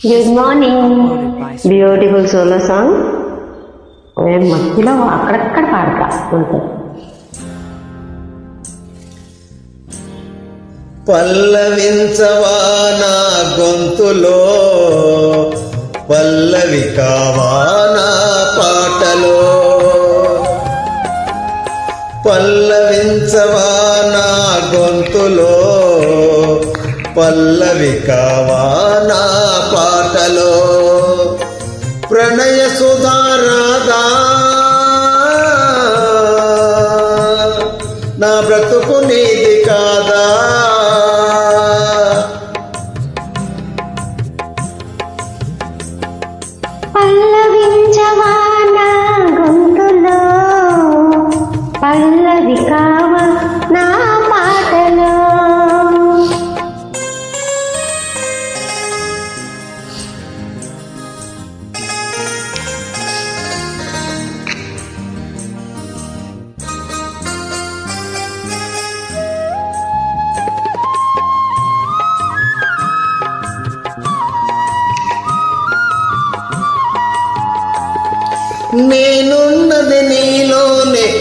Good morning beautiful solo song మధ్యలో అక్కడక్కడ పాడతా అంతే పల్లవించవా నా గొంతులో? పల్లవి కావా నా పాటలో? పల్లవించవా నా గొంతులో? పల్లవి కావా నా పాటలో. ప్రణయ సుధారాదా నా బ్రతుకు నీది కాదా?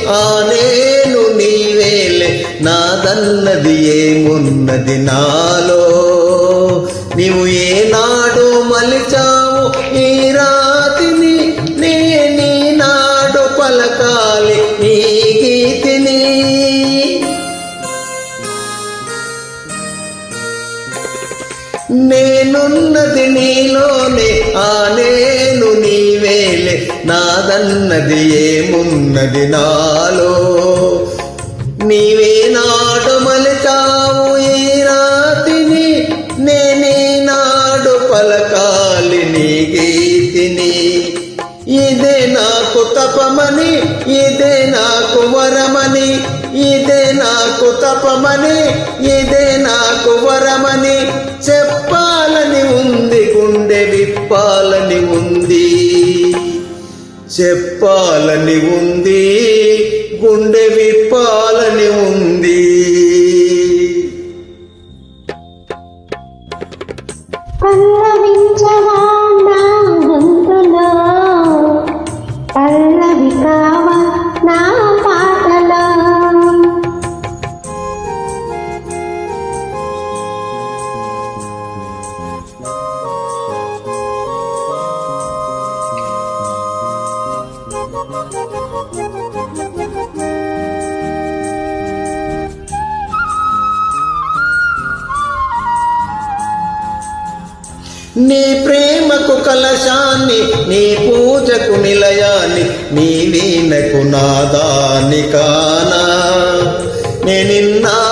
ఆ నేను నీవేలే నాదన్నది ఏమున్నది నాలో? నీవు ఏనాడు మలిచావు ఈ నేనున్నది నీలోనే ఆ నేను నీవేలే. నాదన్నది ఏమున్నది నాలో? నీవే నాడు మలిచావు ఈ రాతిని నేనే నాడు పలకాలి నీ గీతిని. ఇదే నాకు తపమని ఇదే నాకు వరమని ఇదే నాకు తపమని ఇదే నాకు వరమని చెప్పాలని ఉంది గుండె విప్పాలని ఉంది. చెప్పాలని ఉంది గుండె విప్పాలని ఉంది. నీ ప్రేమకు కలశాన్ని నీ పూజకు నిలయాన్ని నీ వీణకు నాదాన్ని కానా. నేనిన్నాళ్ళు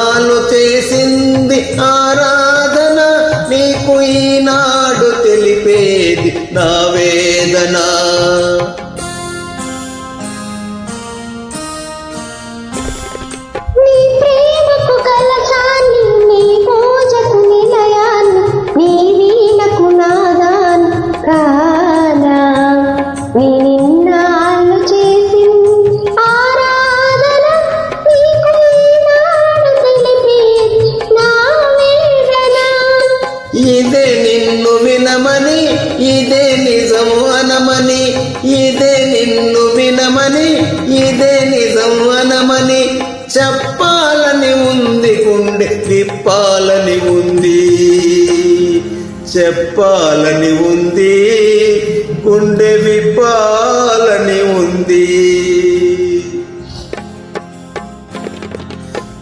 నిజమని ఇదే నిజం వనమని చెప్పాలని ఉంది గుండె తిప్పాలని ఉంది. చెప్పాలని ఉంది గుండె విప్పాలని ఉంది.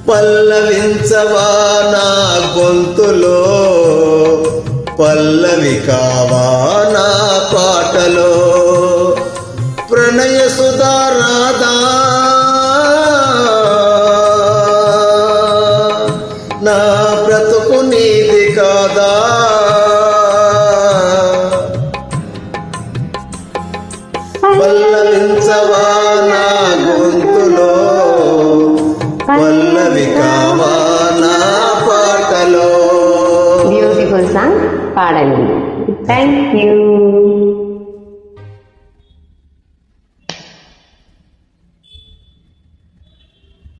పల్లవించవా నా గొంతులో పల్లవి కావా నా పాటలో? నా బ్రతుకు నీది కాదా? పల్లవించవా నా గొంతులో? పల్లవి కావా నా పాటలో? బ్యూటిఫుల్ సాంగ్ పాడండి థ్యాంక్ యూ